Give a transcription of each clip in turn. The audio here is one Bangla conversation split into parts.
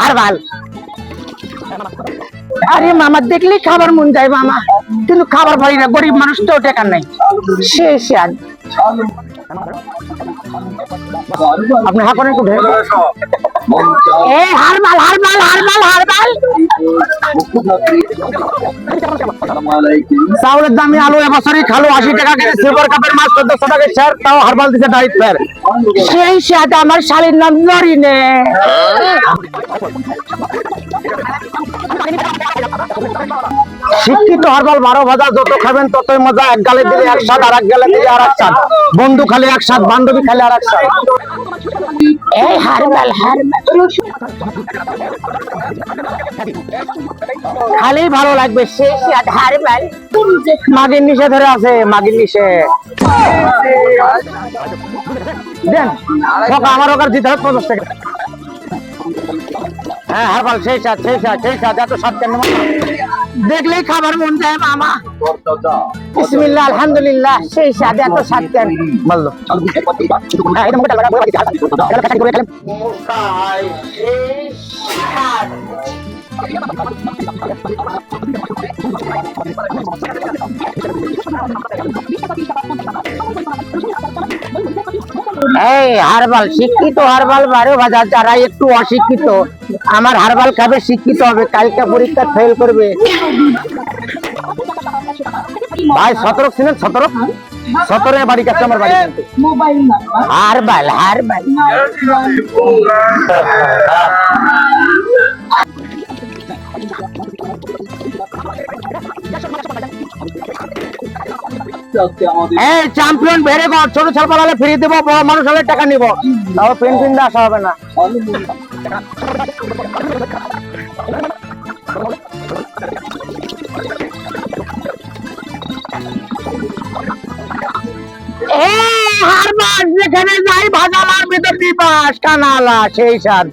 হারবাল আরে মামা দেখলে খাবার মন যায় মামা। কিন্তু খাবার পাই না গরিব মানুষ তো টাকা নাই। সে স্বাদ আপনি হাঁকনে উঠে এ হারবাল হারবাল হারবাল হারবাল। চাউলের দামি আলু এবছরই খালো আশি টাকা কেজি সিলভার কাপের মাছ চোদ্দশো টাকা তাও হারবাল ডাইট ফের সেই স্বাদ আমার শালীর নাম নরিনে। শিক্ষিত হারবাল বারো ভাজা যত খাবেন ততই মজা। এক গালে দিলে এক স্বাদ আর এক গালে দিলে আর এক স্বাদ। বন্ধু খালি এক স্বাদ বান্ধবী খালি আর এক স্বাদ। এই হারবাল খালি ভালো লাগবে স্বাদ হারবাল। মাগির নিচে ধরে আছে, মাগির নিচে দেন আমার ওখানে দিতে হবে পঞ্চাশ টাকা। হ্যাঁ হারবাল, সেই স্বাদ সেই স্বাদ সেই স্বাদ এত স্বাদ কেন? দেখলেই খাবার মন যায় মামা। বিসমিল্লাহ আলহামদুলিল্লাহ সেই স্বাদ এত স্বাদ কেন? বলল হ্যাঁ এই, হারবাল, শিক্ষিত হারবাল বারো বাজার, যারা একটু অশিক্ষিত, আমার হারবাল খাবে শিক্ষিত হবে? কালকে পরীক্ষা ফেল করবে। ভাই সতেরো ছিলেন সতেরো সতেরো বাড়ি কাছে আমার বাড়ি। Herbal herbal. এই চ্যাম্পিয়ন বেড়ে গো, ছোট ফিরিয়ে দেবো মানুষ টাকা হবে না। যেখানে যাই, ভাজালার ভিতর দিবাস কানালা সেই স্বাদ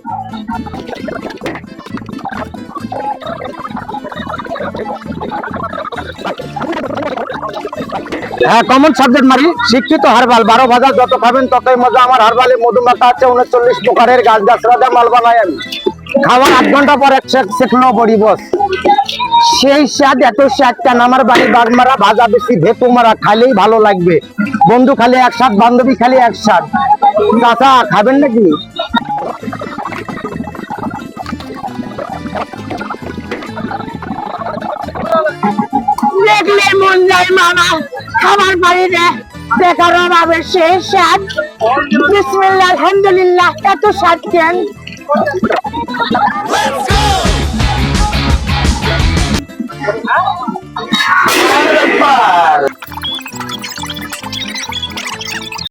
হ্যাঁ কমন সাবজেক্ট মারি। শিক্ষিত হারবাল, বারো ভাজা যত খাবেন ততই মজা। আমার হারবালে মধুমাখা আছে, উনচল্লিশ প্রকারের গাছ গাছ রাজা মাল বানাই আমি। খাওয়ার আধ ঘণ্টা পর এক শেখ শেখলো বড়ি বস। সেই স্বাদ, এত স্বাদ কেন? আমার বাড়ি বাগমারা, ভাজা বেশি, ভেপু মারা খালেই ভালো লাগবে। বন্ধু খালি এক স্বাদ, বান্ধবী খালি এক স্বাদ। চাচা, খাবেন নাকি? দেখলে মন যায় মামা আমার বাড়ির বেকার অভাবে শেষ সাত বিসমিল্লা আলহামদুলিল্লাহ এত স্বাদ কেন Bye.